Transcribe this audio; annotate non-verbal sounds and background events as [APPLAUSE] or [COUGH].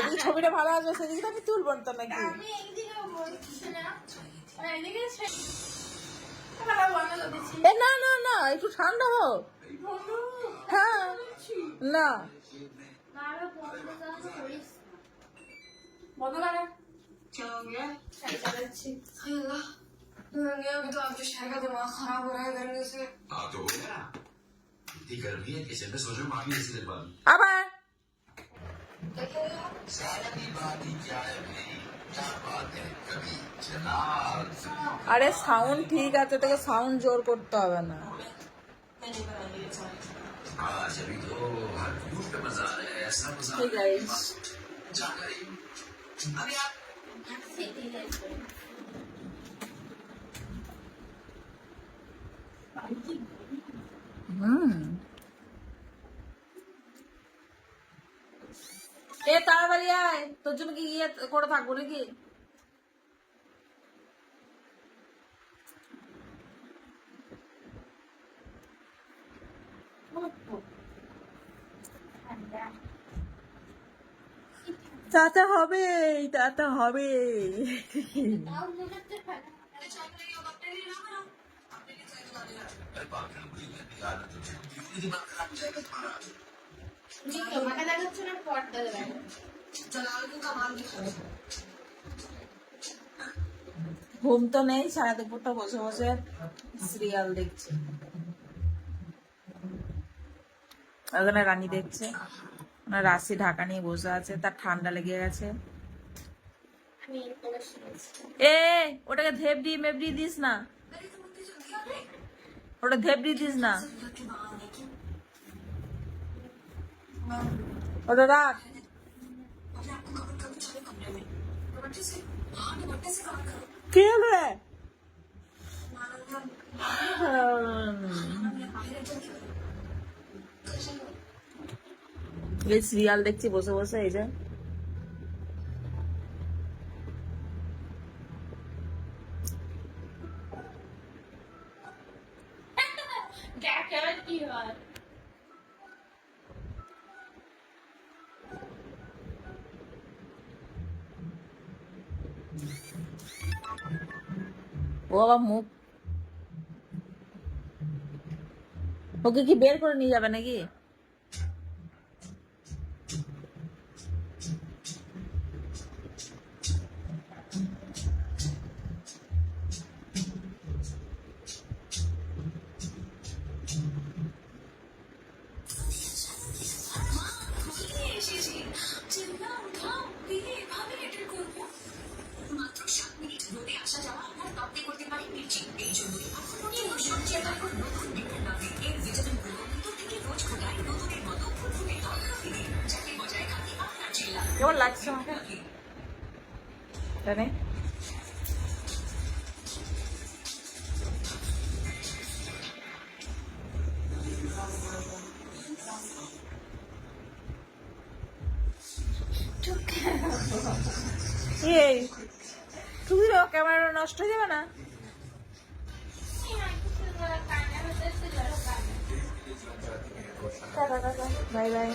এই ছবিটা ভালো আসবে সেদিকে তো আমি তুলবো তো নাকি? না না না, একটু ঠান্ডা হোক। হ্যাঁ না। বারবার বন্ধ করা ciddi kararlıyet eserde soracağım abi nesidir bana? Ama. আরে সাউন্ড ঠিক আছে তোকে সাউন্ড জোর করতে হবে না হুম আয় তোর জন্য কি ইয়ে করে থাকব নাকি? চাচা হবে চাচা হবে। ঘুম তো নেই, সারা দুপুরটা বসে বসে সিরিয়াল দেখছে। ওখানে রানী দেখছে ওনার রাশি ঢাকা নিয়ে বসে আছে, তার ঠান্ডা লেগে গেছে। এ, ওটাকে ধেবড়ি মেবড়ি দিস না। ওটা ধেবড়ি দিস না। ওটা রাখ কে রে? এই সিরিয়াল দেখছি বসে বসে এই যে। [LAUGHS] কি হয়। আবার মুখ। ওকে কি বের করে নিয়ে যাবে নাকি? কেমন লাগছে আমাকে? জানে। এই তুমি ক্যামেরাটা নষ্ট হয়ে যাবে না? Bye bye.